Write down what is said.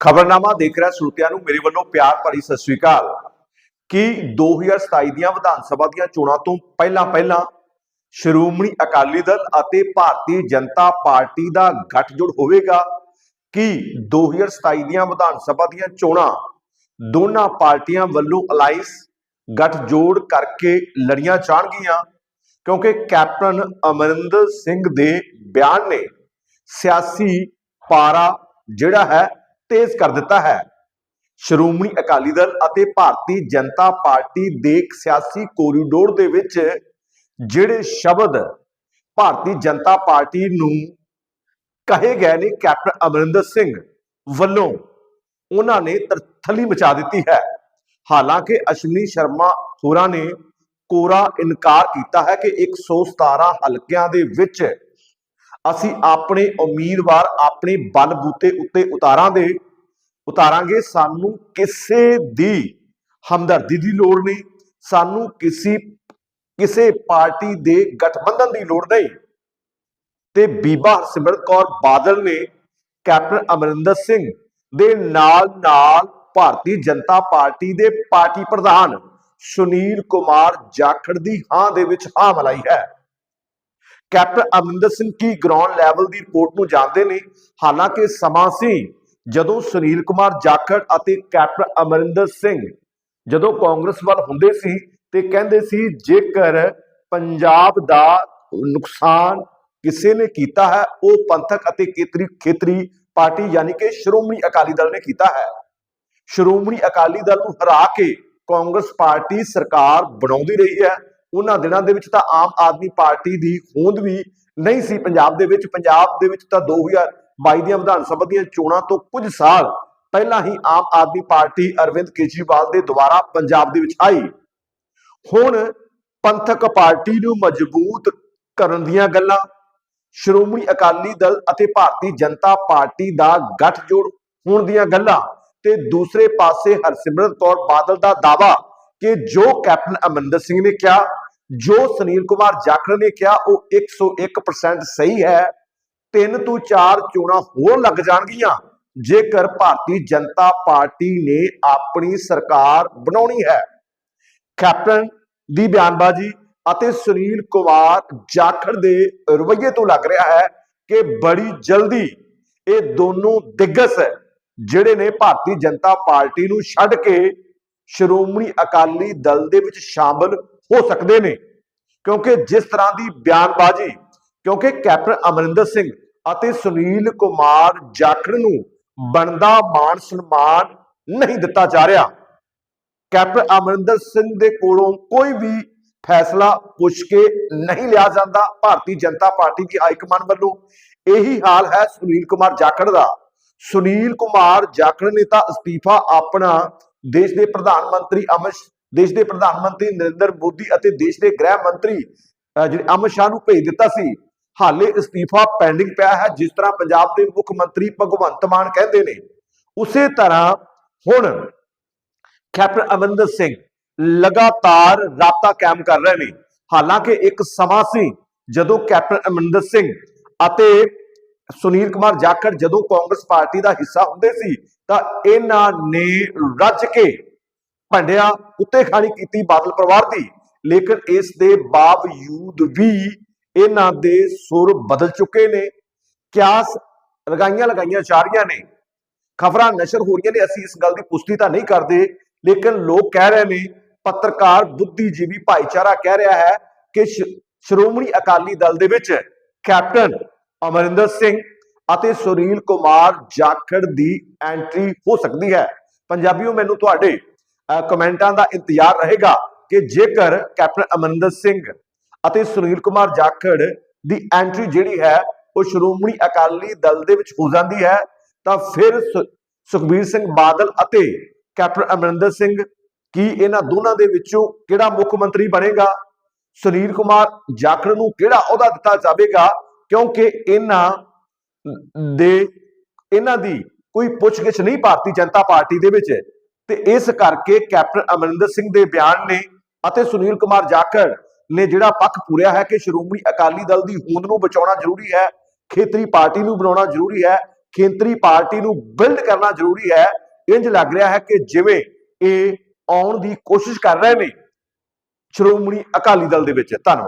ਖਬਰਨਾਮਾ ਦੇਖ ਰਿਹਾ ਸਰੋਤਿਆਂ ਨੂੰ, ਮੇਰੇ ਵੱਲੋਂ ਪਿਆਰ ਭਰੀ ਸਤਿ ਸ੍ਰੀ ਅਕਾਲ। ਕਿ 2027 ਦੀਆਂ ਵਿਧਾਨ ਸਭਾ ਦੀਆਂ ਚੋਣਾਂ ਤੋਂ ਪਹਿਲਾਂ ਪਹਿਲਾਂ ਸ਼੍ਰੋਮਣੀ ਅਕਾਲੀ ਦਲ ਅਤੇ ਭਾਰਤੀ ਜਨਤਾ ਪਾਰਟੀ ਦਾ ਗੱਠਜੋੜ ਹੋਵੇਗਾ? ਕਿ 2027 ਦੀਆਂ ਵਿਧਾਨ ਸਭਾ ਦੀਆਂ ਚੋਣਾਂ ਦੋਨਾਂ ਪਾਰਟੀਆਂ ਵੱਲੋਂ ਅਲਾਈਅੰਸ ਗੱਠਜੋੜ ਕਰਕੇ ਲੜੀਆਂ ਜਾਣਗੀਆਂ? ਕਿਉਂਕਿ ਕੈਪਟਨ ਅਮਰਿੰਦਰ ਸਿੰਘ ਦੇ ਬਿਆਨ ਨੇ ਸਿਆਸੀ ਪਾਰਾ ਜਿਹੜਾ ਹੈ ਤੇਜ਼ ਕਰ ਦਿੱਤਾ ਹੈ। ਸ਼੍ਰੋਮਣੀ ਅਕਾਲੀ ਦਲ ਅਤੇ ਭਾਰਤੀ ਜਨਤਾ ਪਾਰਟੀ ਦੇ ਸਿਆਸੀ ਕੋਰੀਡੋਰ ਦੇ ਵਿੱਚ ਜਿਹੜੇ ਸ਼ਬਦ ਭਾਰਤੀ ਜਨਤਾ ਪਾਰਟੀ ਨੂੰ ਕਹੇ ਗਏ ਨੇ, ਕੈਪਟਨ ਅਮਰਿੰਦਰ ਸਿੰਘ ਵੱਲੋਂ ਉਹਨਾਂ ਨੇ ਤਰਥਲੀ ਮਚਾ ਦਿੱਤੀ ਹੈ। ਹਾਲਾਂਕਿ ਅਸ਼ਵਨੀ ਸ਼ਰਮਾ ਹੋਰਾਂ ਨੇ ਕੋਰਾ ਇਨਕਾਰ ਕੀਤਾ ਹੈ ਕਿ 117 ਹਲਕਿਆਂ ਦੇ ਵਿੱਚ ਅਸੀਂ ਆਪਣੇ ਉਮੀਦਵਾਰ ਆਪਣੇ ਬਲ ਬੂਤੇ ਉੱਤੇ ਉਤਾਰਾਂਗੇ ਉਤਾਰਾਂਗੇ, ਸਾਨੂੰ ਕਿਸੇ ਦੀ ਹਮਦਰਦੀ ਦੀ ਲੋੜ ਨਹੀਂ, ਸਾਨੂੰ ਕਿਸੇ ਕਿਸੇ ਪਾਰਟੀ ਦੇ ਗਠਬੰਧਨ ਦੀ ਲੋੜ ਨਹੀਂ। ਤੇ ਬੀਬਾ ਹਰਸਿਮਰਤ ਕੌਰ ਬਾਦਲ ਨੇ ਕੈਪਟਨ ਅਮਰਿੰਦਰ ਸਿੰਘ ਦੇ ਨਾਲ ਨਾਲ ਭਾਰਤੀ ਜਨਤਾ ਪਾਰਟੀ ਦੇ ਪਾਰਟੀ ਪ੍ਰਧਾਨ ਸੁਨੀਲ ਕੁਮਾਰ ਜਾਖੜ ਦੀ ਹਾਂ ਦੇ ਵਿੱਚ ਹਾਂ ਮਲਾਈ ਹੈ। ਕੈਪਟਨ ਅਮਰਿੰਦਰ ਸਿੰਘ ਕੀ ਗਰਾਊਂਡ ਲੈਵਲ ਦੀ ਰਿਪੋਰਟ ਨੂੰ ਜਾਣਦੇ ਨੇ? ਹਾਲਾਂਕਿ ਸਮਾਂ ਸੀ ਜਦੋਂ ਸੁਨੀਲ ਕੁਮਾਰ ਜਾਖੜ ਅਤੇ ਕੈਪਟਨ ਅਮਰਿੰਦਰ ਸਿੰਘ ਜਦੋਂ ਕਾਂਗਰਸ ਵੱਲ ਹੁੰਦੇ ਸੀ ਤੇ ਕਹਿੰਦੇ ਸੀ, ਜੇਕਰ ਪੰਜਾਬ ਦਾ ਨੁਕਸਾਨ ਕਿਸੇ ਨੇ ਕੀਤਾ ਹੈ, ਉਹ ਪੰਥਕ ਅਤੇ ਖੇਤਰੀ ਖੇਤਰੀ ਪਾਰਟੀ ਯਾਨੀ ਕਿ ਸ਼੍ਰੋਮਣੀ ਅਕਾਲੀ ਦਲ ਨੇ ਕੀਤਾ ਹੈ। ਸ਼੍ਰੋਮਣੀ ਅਕਾਲੀ ਦਲ ਨੂੰ ਹਰਾ ਕੇ ਕਾਂਗਰਸ ਪਾਰਟੀ ਸਰਕਾਰ ਬਣਾਉਂਦੀ ਰਹੀ ਹੈ। ਉਹਨਾਂ ਦਿਨਾਂ ਦੇ ਵਿੱਚ ਤਾਂ ਆਮ ਆਦਮੀ ਪਾਰਟੀ ਦੀ ਹੋਂਦ ਵੀ ਨਹੀਂ ਸੀ। ਪੰਜਾਬ ਦੇ ਵਿੱਚ, ਪੰਜਾਬ ਦੇ ਵਿੱਚ ਤਾਂ 2022 ਦੀਆਂ ਵਿਧਾਨ ਸਭਾ ਦੀਆਂ ਚੋਣਾਂ ਤੋਂ ਕੁਝ ਸਾਲ ਪਹਿਲਾਂ ਹੀ ਆਮ ਆਦਮੀ ਪਾਰਟੀ ਅਰਵਿੰਦ ਕੇਜਰੀਵਾਲ ਦੇ ਦੁਆਰਾ ਪੰਜਾਬ ਦੇ ਵਿੱਚ ਆਈ। ਹੁਣ ਪੰਥਕ ਪਾਰਟੀ ਨੂੰ ਮਜ਼ਬੂਤ ਕਰਨ ਦੀਆਂ ਗੱਲਾਂ, ਸ਼੍ਰੋਮਣੀ ਅਕਾਲੀ ਦਲ ਅਤੇ ਭਾਰਤੀ ਜਨਤਾ ਪਾਰਟੀ ਦਾ ਗੱਠਜੋੜ ਹੋਣ ਦੀਆਂ ਗੱਲਾਂ ਤੇ ਦੂਸਰੇ ਪਾਸੇ ਹਰਸਿਮਰਤ ਕੌਰ ਬਾਦਲ ਦਾ ਦਾਵਾ ਕਿ ਜੋ ਕੈਪਟਨ ਅਮਰਿੰਦਰ ਸਿੰਘ ਨੇ ਕਿਹਾ, ਜੋ ਸੁਨੀਲ ਕੁਮਾਰ ਜਾਖੜ ਨੇ ਕਿਹਾ, ਉਹ 101% ਸਹੀ ਹੈ। ਤਿੰਨ ਤੋਂ ਚਾਰ ਚੋਣਾਂ ਹੋਰ ਲੱਗ ਜਾਣਗੀਆਂ, ਜੇਕਰ ਭਾਰਤੀ ਜਨਤਾ ਪਾਰਟੀ ਨੇ ਆਪਣੀ ਸਰਕਾਰ ਬਣਾਉਣੀ ਹੈ। ਕੈਪਟਨ ਦੀ ਬਿਆਨਬਾਜ਼ੀ ਅਤੇ ਸੁਨੀਲ ਕੁਮਾਰ ਜਾਖੜ ਦੇ ਰਵੱਈਏ ਤੋਂ ਲੱਗ ਰਿਹਾ ਹੈ ਕਿ ਬੜੀ ਜਲਦੀ ਇਹ ਦੋਨੋਂ ਦਿੱਗਜ ਜਿਹੜੇ ਨੇ ਭਾਰਤੀ ਜਨਤਾ ਪਾਰਟੀ ਨੂੰ ਛੱਡ ਕੇ ਸ਼੍ਰੋਮਣੀ ਅਕਾਲੀ ਦਲ ਦੇ ਵਿੱਚ ਸ਼ਾਮਲ ਹੋ ਸਕਦੇ ਨੇ। ਕਿਉਂਕਿ ਜਿਸ ਤਰ੍ਹਾਂ ਦੀ ਬਿਆਨਬਾਜ਼ੀ, ਕਿਉਂਕਿ ਕੈਪਟਨ ਅਮਰਿੰਦਰ ਸਿੰਘ ਅਤੇ ਸੁਨੀਲ ਕੁਮਾਰ ਜਾਖੜ ਨੂੰ ਬਣਦਾ ਮਾਣ ਸਨਮਾਨ ਨਹੀਂ ਦਿੱਤਾ ਜਾ ਰਿਹਾ। ਕੈਪਟਨ ਅਮਰਿੰਦਰ ਸਿੰਘ ਦੇ ਕੋਲੋਂ ਕੋਈ ਵੀ ਫੈਸਲਾ ਪੁੱਛ ਕੇ ਨਹੀਂ ਲਿਆ ਜਾਂਦਾ। ਭਾਰਤੀ ਜਨਤਾ ਪਾਰਟੀ ਦੀ ਹਾਈ ਕਮਾਂਡ ਵੱਲੋਂ ਇਹੀ ਹਾਲ ਹੈ ਸੁਨੀਲ ਕੁਮਾਰ ਜਾਖੜ ਦਾ। ਸੁਨੀਲ ਕੁਮਾਰ ਜਾਖੜ ਨੇ ਤਾਂ ਅਸਤੀਫਾ ਆਪਣਾ ਦੇਸ਼ ਦੇ ਪ੍ਰਧਾਨ ਮੰਤਰੀ ਅਮਿਤ ਦੇਸ਼ ਦੇ ਪ੍ਰਧਾਨ ਮੰਤਰੀ ਨਰਿੰਦਰ ਮੋਦੀ ਅਤੇ ਦੇਸ਼ ਦੇ ਗ੍ਰਹਿ ਮੰਤਰੀ ਜਿਹੜੇ ਅਮਿਤ ਸ਼ਾਹ ਨੂੰ ਭੇਜ ਦਿੱਤਾ ਸੀ, ਹਾਲੇ ਅਸਤੀਫਾ ਪੈਂਡਿੰਗ ਪਿਆ ਹੈ, ਜਿਸ ਤਰ੍ਹਾਂ ਪੰਜਾਬ ਦੇ ਮੁੱਖ ਮੰਤਰੀ ਭਗਵੰਤ ਮਾਨ ਕਹਿੰਦੇ ਨੇ। ਉਸੇ ਤਰ੍ਹਾਂ ਹੁਣ ਕੈਪਟਨ ਅਮਰਿੰਦਰ ਸਿੰਘ ਲਗਾਤਾਰ ਰਾਬਤਾ ਕਾਇਮ ਕਰ ਰਹੇ ਨੇ। ਹਾਲਾਂਕਿ ਇੱਕ ਸਮਾਂ ਸੀ ਜਦੋਂ ਕੈਪਟਨ ਅਮਰਿੰਦਰ ਸਿੰਘ ਅਤੇ ਸੁਨੀਲ ਕੁਮਾਰ ਜਾਖੜ ਜਦੋਂ ਕਾਂਗਰਸ ਪਾਰਟੀ ਦਾ ਹਿੱਸਾ ਹੁੰਦੇ ਸੀ ਤਾਂ ਇਹਨਾਂ ਨੇ ਰੱਜ ਕੇ ਭੰਡਿਆ ਉੱਤੇ ਖਾਣੀ ਕੀਤੀ ਬਾਦਲ ਪਰਿਵਾਰ ਦੀ। ਲੇਕਿਨ ਇਸ ਦੇ ਬਾਵਜੂਦ ਵੀ ਇਹਨਾਂ ਦੇ ਸੁਰ ਬਦਲ ਚੁੱਕੇ ਨੇ। ਕਿਆਸ ਲਗਾਈਆਂ ਲਗਾਈਆਂ ਜਾ ਰਹੀਆਂ ਨੇ। ਖਬਰਾਂ ਨਸ਼ਰ ਹੋ ਰਹੀਆਂ ਨੇ। ਅਸੀਂ ਇਸ ਗੱਲ ਦੀ ਪੁਸ਼ਟੀ ਤਾਂ ਨਹੀਂ ਕਰਦੇ। ਲੇਕਿਨ ਲੋਕ ਕਹਿ ਰਹੇ ਨੇ, ਪੱਤਰਕਾਰ ਬੁੱਧੀਜੀਵੀ ਭਾਈਚਾਰਾ ਕਹਿ ਰਿਹਾ ਹੈ ਕਿ ਸ਼੍ਰੋਮਣੀ ਅਕਾਲੀ ਦਲ ਦੇ ਵਿੱਚ ਕੈਪਟਨ ਅਮਰਿੰਦਰ ਸਿੰਘ ਅਤੇ ਸੁਨੀਲ ਕੁਮਾਰ ਜਾਖੜ ਦੀ ਐਂਟਰੀ ਹੋ ਸਕਦੀ ਹੈ। ਪੰਜਾਬੀਓ, ਮੈਨੂੰ ਤੁਹਾਡੇ ਕਮੈਂਟਾਂ ਦਾ ਇੰਤਜ਼ਾਰ ਰਹੇਗਾ ਕਿ ਜੇਕਰ ਕੈਪਟਨ ਅਮਰਿੰਦਰ ਸਿੰਘ ਅਤੇ ਸੁਨੀਲ ਕੁਮਾਰ ਜਾਖੜ ਦੀ ਐਂਟਰੀ ਜਿਹੜੀ ਹੈ, ਉਹ ਸ਼੍ਰੋਮਣੀ ਅਕਾਲੀ ਦਲ ਦੇ ਵਿੱਚ ਹੋ ਜਾਂਦੀ ਹੈ, ਤਾਂ ਫਿਰ ਸੁ- ਸੁਖਬੀਰ ਸਿੰਘ ਬਾਦਲ ਅਤੇ ਕੈਪਟਨ ਅਮਰਿੰਦਰ ਸਿੰਘ ਕੀ ਇਹਨਾਂ ਦੋਨਾਂ ਦੇ ਵਿੱਚੋਂ ਕਿਹੜਾ ਮੁੱਖ ਮੰਤਰੀ ਬਣੇਗਾ? ਸੁਨੀਲ ਕੁਮਾਰ ਜਾਖੜ ਨੂੰ ਕਿਹੜਾ ਅਹੁਦਾ ਦਿੱਤਾ ਜਾਵੇਗਾ? ਕਿਉਂਕਿ ਇਹਨਾਂ ਦੇ ਇਹਨਾਂ ਦੀ ਕੋਈ ਪੁੱਛਗਿੱਛ ਨਹੀਂ ਭਾਰਤੀ ਜਨਤਾ ਪਾਰਟੀ ਦੇ ਵਿੱਚ ਤੇ ਇਸ ਕਰਕੇ ਕੈਪਟਨ ਅਮਰਿੰਦਰ ਸਿੰਘ ਦੇ ਬਿਆਨ ਨੇ ਅਤੇ ਸੁਨੀਲ ਕੁਮਾਰ ਜਾਖੜ ਨੇ ਜਿਹੜਾ ਪੱਖ ਪੂਰਿਆ ਹੈ ਕਿ ਸ਼੍ਰੋਮਣੀ ਅਕਾਲੀ ਦਲ ਦੀ ਹੋਂਦ ਨੂੰ ਬਚਾਉਣਾ ਜ਼ਰੂਰੀ ਹੈ, ਖੇਤਰੀ ਪਾਰਟੀ ਨੂੰ ਬਣਾਉਣਾ ਜ਼ਰੂਰੀ ਹੈ, ਖੇਤਰੀ ਪਾਰਟੀ ਨੂੰ ਬਿਲਡ ਕਰਨਾ ਜ਼ਰੂਰੀ ਹੈ ਇੰਜ ਲੱਗ ਰਿਹਾ ਹੈ ਕਿ ਜਿਵੇਂ ਇਹ ਆਉਣ ਦੀ ਕੋਸ਼ਿਸ਼ ਕਰ ਰਹੇ ਨੇ ਸ਼੍ਰੋਮਣੀ ਅਕਾਲੀ ਦਲ ਦੇ ਵਿੱਚ। ਧੰਨਵਾਦ।